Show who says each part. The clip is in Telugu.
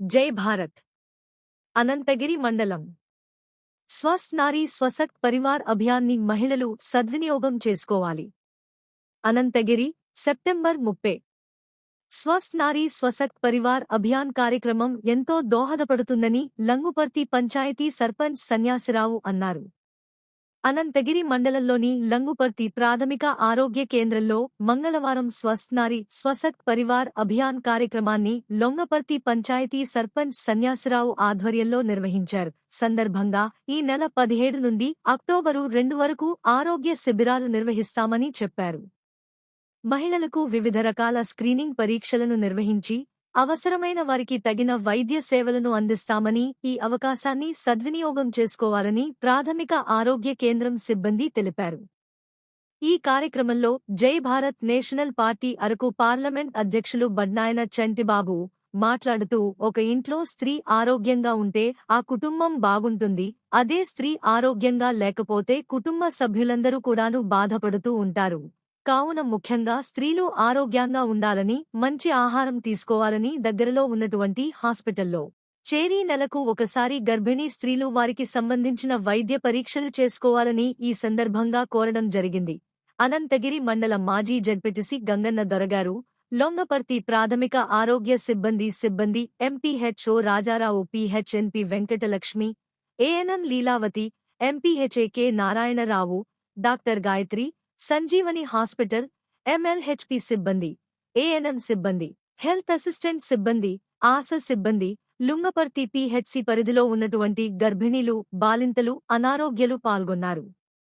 Speaker 1: జై భారత్. అనంతగిరి మండలం. స్వస్ నారీ స్వసక్త్ పరివార్ అభియాన్ని మహిళలు సద్వినియోగం చేసుకోవాలి. అనంతగిరి సెప్టెంబర్ ముప్పై. స్వస్ నారీ స్వసక్త్ పరివార్ అభియాన్ కార్యక్రమం ఎంతో దోహదపడుతుందని లంగుపర్తి పంచాయతీ సర్పంచ్ సన్యాసిరావు అన్నారు. అనంతగిరి మండలంలోని లంగుపర్తి ప్రాథమిక ఆరోగ్య కేంద్రంలో మంగళవారం స్వస్నారి స్వసత్ పరివార్ అభియాన్ కార్యక్రమాన్ని లొంగపర్తి పంచాయతీ సర్పంచ్ సన్యాసిరావు ఆధ్వర్యంలో నిర్వహించారు. సందర్భంగా ఈ నెల పదిహేడు నుండి అక్టోబరు రెండు వరకు ఆరోగ్య శిబిరాలు నిర్వహిస్తామని చెప్పారు. మహిళలకు వివిధ రకాల స్క్రీనింగ్ పరీక్షలను నిర్వహించి అవసరమైన వారికి తగిన వైద్య సేవలను అందిస్తామని ఈ అవకాశాన్ని సద్వినియోగం చేసుకోవాలని ప్రాథమిక ఆరోగ్య కేంద్రం సిబ్బంది తెలిపారు. ఈ కార్యక్రమంలో Jai Bharat national party Araku parliament అధ్యక్షులు బడ్నాయన చంటిబాబు మాట్లాడుతూ ఒక ఇంట్లో స్త్రీ ఆరోగ్యంగా ఉంటే ఆ కుటుంబం బాగుంటుంది అదే స్త్రీ ఆరోగ్యంగా లేకపోతే కుటుంబ సభ్యులందరూ కూడాను బాధపడుతూ ఉంటారు. కావున ముఖ్యంగా స్త్రీలు ఆరోగ్యంగా ఉండాలని మంచి ఆహారం తీసుకోవాలని దగ్గరలో ఉన్నటువంటి హాస్పిటల్లో. చేరీ నెలకు ఒకసారి గర్భిణీ స్త్రీలు వారికి సంబంధించిన వైద్య పరీక్షలు చేసుకోవాలని ఈ సందర్భంగా కోరడం జరిగింది. అనంతగిరి మండల మాజీ జడ్పెటిసి గంగన్న దొరగారు లొంగపర్తి ప్రాథమిక ఆరోగ్య సిబ్బంది సిబ్బంది MPHO Rajarao PHNP Venkatalakshmi ANM Leelavathi MPHA K Narayanarao doctor Gayatri Sanjeevani hospital MLHP సిబ్బంది ఏఎన్ఎం సిబ్బంది హెల్త్ అసిస్టెంట్ సిబ్బంది ఆశ సిబ్బంది లుంగపర్తి పిహెచ్సి పరిధిలో ఉన్నటువంటి గర్భిణీలు బాలింతలు అనారోగ్యలు పాల్గొన్నారు.